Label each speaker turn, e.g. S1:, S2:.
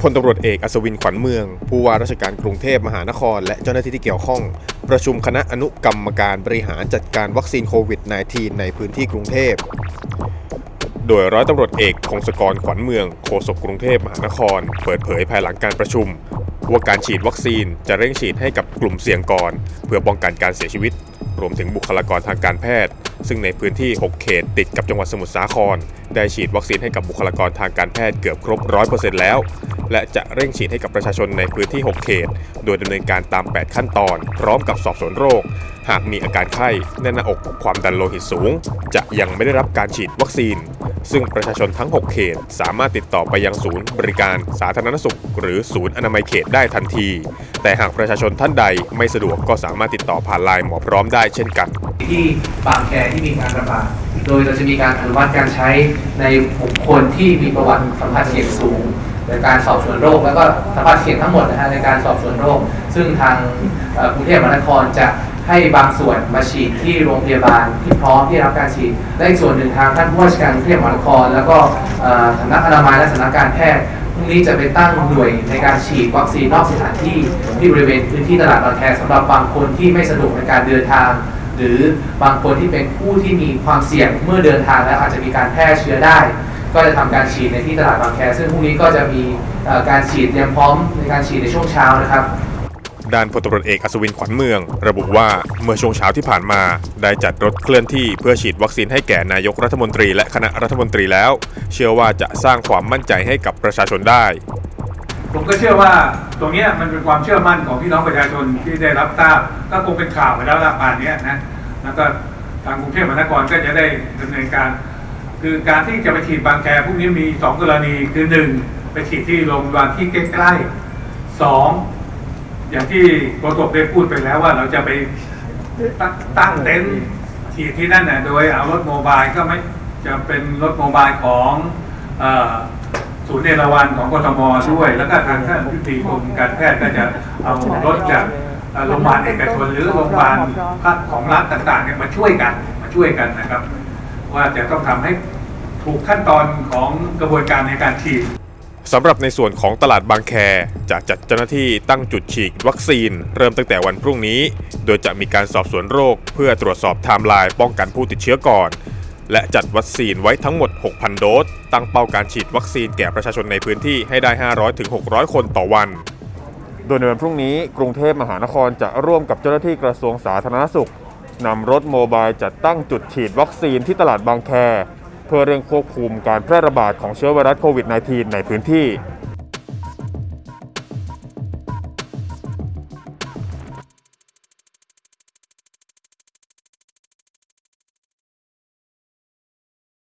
S1: พลตำรวจเอกอัศวินขวัญเมือง ผู้ว่าราชการกรุงเทพมหานคร และเจ้าหน้าที่ที่เกี่ยวข้อง ประชุมคณะอนุกรรมการบริหารจัดการวัคซีนโควิด -19 ในพื้นที่กรุงเทพ โดยร้อยตำรวจเอกพงศกรขวัญเมืองโฆษกกรุงเทพมหานคร เปิดเผยภายหลังการประชุม ว่าการฉีดวัคซีนจะเร่งฉีดให้กับกลุ่มเสี่ยงก่อน เพื่อป้องกันการเสียชีวิต รวมถึงบุคลากรทางการแพทย์ ซึ่งในพื้นที่ 6 เขตติดกับจังหวัดสมุทรสาคร ได้ฉีดวัคซีนให้กับบุคลากรทางการแพทย์เกือบครบ 100%แล้ว และจะเร่งฉีดให้กับประชาชนในพื้นที่ 6 เขต โดยดำเนินการตาม 8 ขั้นตอน พร้อมกับสอบสวนโรค หากมีอาการไข้แน่นหน้าอกความดันโลหิตสูง จะยังไม่ได้รับการฉีดวัคซีน ซึ่งประชาชนทั้ง 6 เขต สามารถติดต่อไปยังศูนย์บริการสาธารณสุข หรือศูนย์อนามัยเขตได้ทันที แต่หากประชาชนท่านใดไม่สะดวกก็สามารถติดต่อผ่านไลน์หมอพร้อมได้เช่นกัน
S2: ที่บางแคที่มีการระบาด โดยเราจะมีการอนุมัติการใช้ในบุคคลที่มีประวัติสัมผัสเสี่ยงสูงในการสอบสวนโรค แล้วก็สัมผัสเสี่ยงทั้งหมดนะฮะในการสอบสวนโรค ซึ่งทางกรุงเทพมหานครจะให้บางส่วนมาฉีดที่โรงพยาบาลที่พร้อมที่รับการฉีดและอีกส่วนหนึ่งทางท่านผู้ว่าราชการกรุงเทพมหานคร แล้วก็สำนักอนามัยและสำนักการแพทย์พรุ่งนี้จะไปตั้งหน่วยในการฉีดวัคซีนนอกสถานที่ที่บริเวณพื้นที่ตลาดบางแคสำหรับบางคนที่ไม่สะดวกในการเดินทาง หรือบางคนที่เป็นผู้ที่มีความเสี่ยงเมื่อเดินทางแล้วอาจจะมีการแพร่เชื้อได้ ก็จะทำการฉีดในที่ตลาดบางแค ซึ่งพรุ่งนี้ก็จะมีการฉีดเตรียมพร้อมในการฉีดในช่วงเช้านะครับ
S1: ด้านพลตำรวจเอกอัศวินขวัญเมือง ระบุว่าเมื่อช่วงเช้าที่ผ่านมา ได้จัดรถเคลื่อนที่เพื่อฉีดวัคซีนให้แก่นายกรัฐมนตรีและคณะรัฐมนตรีแล้ว เชื่อว่าจะสร้างความมั่นใจให้กับประชาชนได้
S3: ผมก็เชื่อว่าตรงนี้มันเป็นความเชื่อมั่นของพี่น้องประชาชนที่ได้รับทราบก็คงเป็นข่าวไปแล้วละป่านนี้นะแล้วก็ทางกรุงเทพมหานครก็จะได้ดำเนินการ คือการที่จะไปฉีดบางแคพวกนี้มีสองกรณีคือหนึ่งไปฉีดที่โรงพยาบาลที่ใกล้ๆสองอย่างที่โฆษกได้พูดไปแล้วว่าเราจะไปตั้งเต็นท์ฉีดที่นั่นน่ะโดยเอารถโมบายก็ไม่จะเป็นรถโมบายของ ศูนย์เอราวันของกทมด้วย แล้วก็ทางท่านพิธีกรมการแพทย์ก็จะเอารถจากโรงพยาบาลเอกชนหรือโรงพยาบาลภาคของรัฐต่างๆเนี่ยมาช่วยกันมาช่วยกันนะครับ ว่าจะต้องทำให้ถูกขั้นตอนของกระบวนการในการฉีด
S1: สำหรับในส่วนของตลาดบางแคจะจัดเจ้าหน้าที่ตั้งจุดฉีดวัคซีน เริ่มตั้งแต่วันพรุ่งนี้ โดยจะมีการสอบสวนโรค เพื่อตรวจสอบไทม์ไลน์ป้องกันผู้ติดเชื้อก่อน และจัดวัคซีนไว้ทั้งหมด 6,000 โดส ตั้งเป้าการฉีดวัคซีนแก่ประชาชนในพื้นที่ให้ได้ 500-600 คนต่อวัน โดยในวันพรุ่งนี้กรุงเทพมหานครจะร่วมกับเจ้าหน้าที่กระทรวงสาธารณสุขนำรถโมบายจัดตั้งจุดฉีดวัคซีนที่ตลาดบางแค เพื่อเร่งควบคุมการแพร่ระบาดของเชื้อไวรัสโควิด -19 ในพื้นที่